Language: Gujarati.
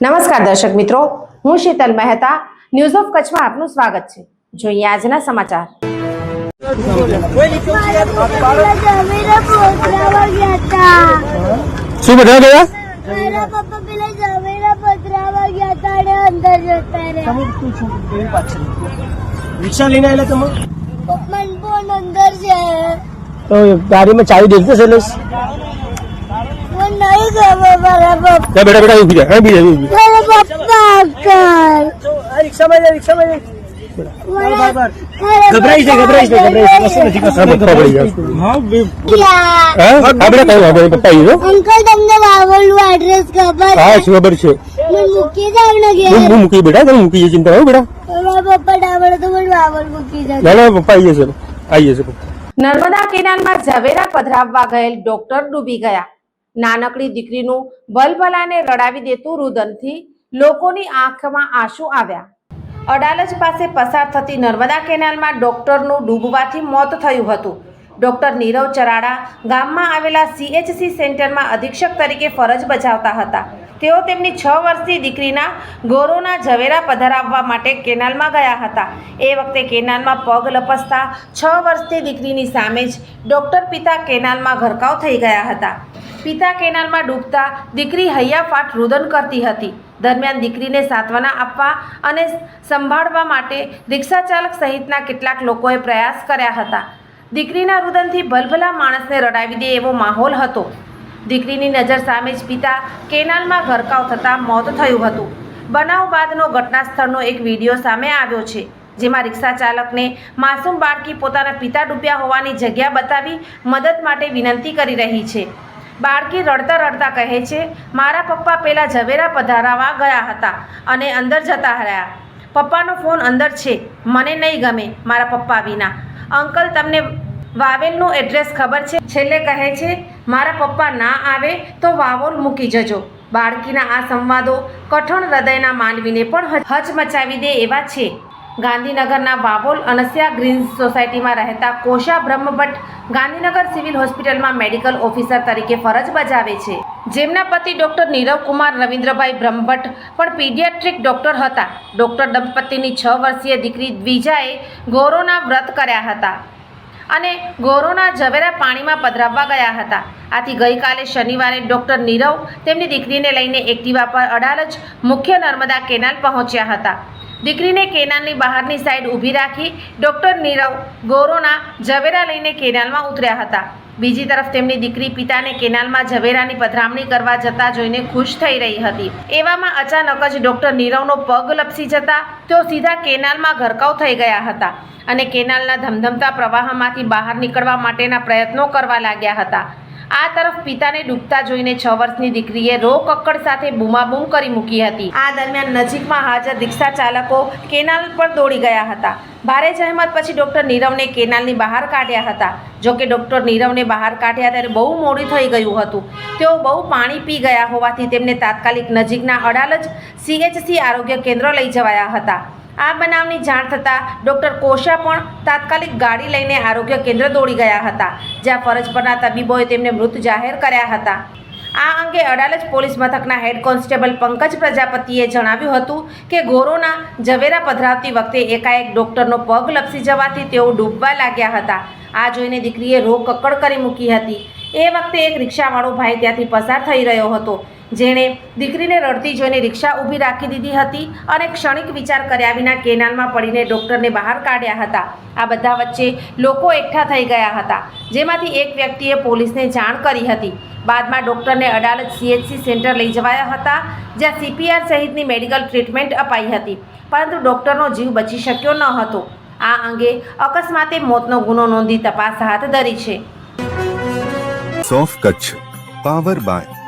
નમસ્કાર દર્શક મિત્રો હું શીતલ મહેતા ન્યૂઝ ઓફ કચ્છમાં આપનું સ્વાગત છે. જોઈએ આજના સમાચાર. શું બધા ગયા? મારા પપ્પા પેલા જમીને પોતરાવા ગયા હતા અને અંદર જતા રહ્યા રિક્ષા લઈને આવેલા તમે? પપ્પા અંદર છે. તો ગાડીમાં ચાવી દેખતો છે લઈશ મને નહીં ગમે મારા પપ્પા બેટા બેટા ઊભી જા. જાય ઊભી રિક્ષામાં જાય રિક્ષામાં જાય મારા- મારા ગભરાઈ છે ગભરાઈ છે ગભરાઈ કશું નથી કશું પપ્પા આપણે આવ્યો અંકલ તમને વાવલનું એડ્રેસ ખબર હા શું ખબર છે? મને મૂકી જાવ ને ઘેર. હું મૂકી બેટા તમે મૂકી ચિંતા બેટા. મારા પપ્પા ડાબડે તો મને વાવલ મૂકી જાવ ના ના પપ્પા આવીએ છે આવીએ છે નર્મદા કેનાલમાં ઝવેરા પધરાવવા ગયેલ ડોક્ટર ડૂબી ગયા. નાનકડી દીકરીનું ભલભલાને રડાવી દેતું રુદનથી લોકોની આંખમાં આંસુ આવ્યા. અડાલજ પાસે પસાર થતી નર્મદા કેનાલમાં ડોક્ટરનું ડૂબવાથી મોત થયું હતું. ડોક્ટર નીરવ ચરાડા ગામમાં આવેલા સીએચસી સેન્ટરમાં અધિક્ષક તરીકે ફરજ બજાવતા હતા. તેઓ તેમની છ વર્ષની દીકરીના ગોરોના ઝવેરા પધરાવવા માટે કેનાલમાં ગયા હતા. એ વખતે કેનાલમાં પગ લપસતા છ વર્ષની દીકરીની સામે જ ડોક્ટર પિતા કેનાલમાં ઘરકાવ થઈ ગયા હતા. પિતા કેનાલમાં ડૂબતા દીકરી હૈયાફાટ રુદન કરતી હતી. દરમિયાન દીકરીને સાંત્વના આપવા અને સંભાળવા માટે રિક્ષાચાલક સહિતના કેટલાક લોકોએ પ્રયાસ કર્યા હતા. દીકરીના રુદનથી ભલભલા માણસને રડાવી દે એવો માહોલ હતો. દીકરીની નજર સામે જ પિતા કેનાલમાં ગરકાવ થતાં મોત થયું હતું. બનાવ બાદનો ઘટના સ્થળનો એક વીડિયો સામે આવ્યો છે, જેમાં રિક્ષા ચાલકને માસૂમ બાળકી પોતાના પિતા ડૂબ્યા હોવાની જગ્યા બતાવી મદદ માટે વિનંતી કરી રહી છે. બાળકી રડતા રડતા કહે છે, મારા પપ્પા પેલા ઝવેરા પધારાવા ગયા હતા અને અંદર જતા રહ્યા. પપ્પાનો ફોન અંદર છે. મને નહીં ગમે મારા પપ્પા વિના. અંકલ, તમને વાવેલનું એડ્રેસ ખબર છે? છેલ્લે કહે છે, મારા પપ્પા ના આવે તો વાવોલ મૂકી જજો. બાળકીના આ સંવાદો કઠણ હૃદયના માનવીને પણ હચમચાવી દે એવા છે. ગાંધીનગરના વાવોલ અનસ્યા ગ્રીન્સ સોસાયટીમાં રહેતા કોશા બ્રહ્મભટ્ટ ગાંધીનગર સિવિલ હોસ્પિટલમાં મેડિકલ ઓફિસર તરીકે ફરજ બજાવે છે. જેમના પતિ ડૉક્ટર નીરવ કુમાર રવિન્દ્રભાઈ બ્રહ્મભટ્ટ પણ પીડિયાટ્રિક ડૉક્ટર હતા. ડૉક્ટર દંપતીની છ વર્ષીય દીકરી દ્વિજાએ ગૌરવના વ્રત કર્યા હતા અને ગોરોના ઝવેરા પાણીમાં પધરાવવા ગયા હતા. આથી ગઈકાલે શનિવારે ડૉક્ટર નીરવ તેમની દીકરીને લઈને એક્ટિવા પર અડાલજ મુખ્ય નર્મદા કેનાલ પહોંચ્યા હતા. દીકરીને કેનાલની બહારની સાઈડ ઊભી રાખી ડોક્ટર નીરવ ગોરોના ઝવેરા લઈને કેનાલમાં ઉતર્યા હતા. બીજી તરફ તેમની દીકરી પિતાને કેનાલમાં ઝવેરાની પધરામણી કરવા જતા જોઈને ખુશ થઈ રહી હતી. એવામાં અચાનક જ ડોક્ટર નીરવનો પગ લપસી જતા તેઓ સીધા કેનાલમાં ઘરકાવ થઈ ગયા હતા અને કેનાલના ધમધમતા પ્રવાહમાંથી બહાર નીકળવા માટેના પ્રયત્નો કરવા લાગ્યા હતા. આ તરફ પિતાને ડૂબતા જોઈને છ વર્ષની દીકરીએ રો કક્કડ સાથે બૂમાબૂમ કરી મૂકી હતી. આ દરમિયાન નજીકમાં હાજર રિક્ષા ચાલકો કેનાલ પર દોડી ગયા હતા. ભારે જહેમત પછી ડૉક્ટર નીરવને કેનાલની બહાર કાઢ્યા હતા. જો કે ડૉક્ટર નીરવને બહાર કાઢ્યા ત્યારે બહુ મોડું થઈ ગયું હતું. તેઓ બહુ પાણી પી ગયા હોવાથી તેમને તાત્કાલિક નજીકના અડાલજ સીએચસી આરોગ્ય કેન્દ્ર લઈ જવાયા હતા. આ બનાવની જાણ થતાં ડૉક્ટર કોશા પણ તાત્કાલિક ગાડી લઈને આરોગ્ય કેન્દ્ર દોડી ગયા હતા, જ્યાં ફરજ પરના તબીબોએ તેમને મૃત જાહેર કર્યા હતા. આ અંગે અડાલજ પોલીસ મથકના હેડ કોન્સ્ટેબલ પંકજ પ્રજાપતિએ જણાવ્યું હતું કે ગોરોના ઝવેરા પધરાવતી વખતે એકાએક ડૉક્ટરનો પગ લપસી જવાથી તેઓ ડૂબવા લાગ્યા હતા. આ જોઈને દીકરીએ રોગ કક્કડ કરી મૂકી હતી. એ વખતે એક રિક્ષાવાળો ભાઈ ત્યાંથી પસાર થઈ રહ્યો હતો. જેણે દીકરીને રડતી જોઈને રિક્ષા ઊભી રાખી દીધી હતી અને ક્ષણિક વિચાર કર્યા વિના કેનાલમાં પડીને ડૉક્ટરને બહાર કાઢ્યા હતા. આ બધા વચ્ચે લોકો એકઠા થઈ ગયા હતા, જેમાંથી એક વ્યક્તિએ પોલીસને જાણ કરી હતી. બાદમાં ડૉક્ટરને અડાલજ સીએચસી સેન્ટર લઈ જવાયા હતા, જ્યાં સીપીઆર સહિતની મેડિકલ ટ્રીટમેન્ટ અપાઈ હતી, પરંતુ ડૉક્ટરનો જીવ બચી શક્યો ન હતો. આ અંગે અકસ્માતે મોતનો ગુનો નોંધી તપાસ હાથ ધરી છે. સોફ Kutch, power by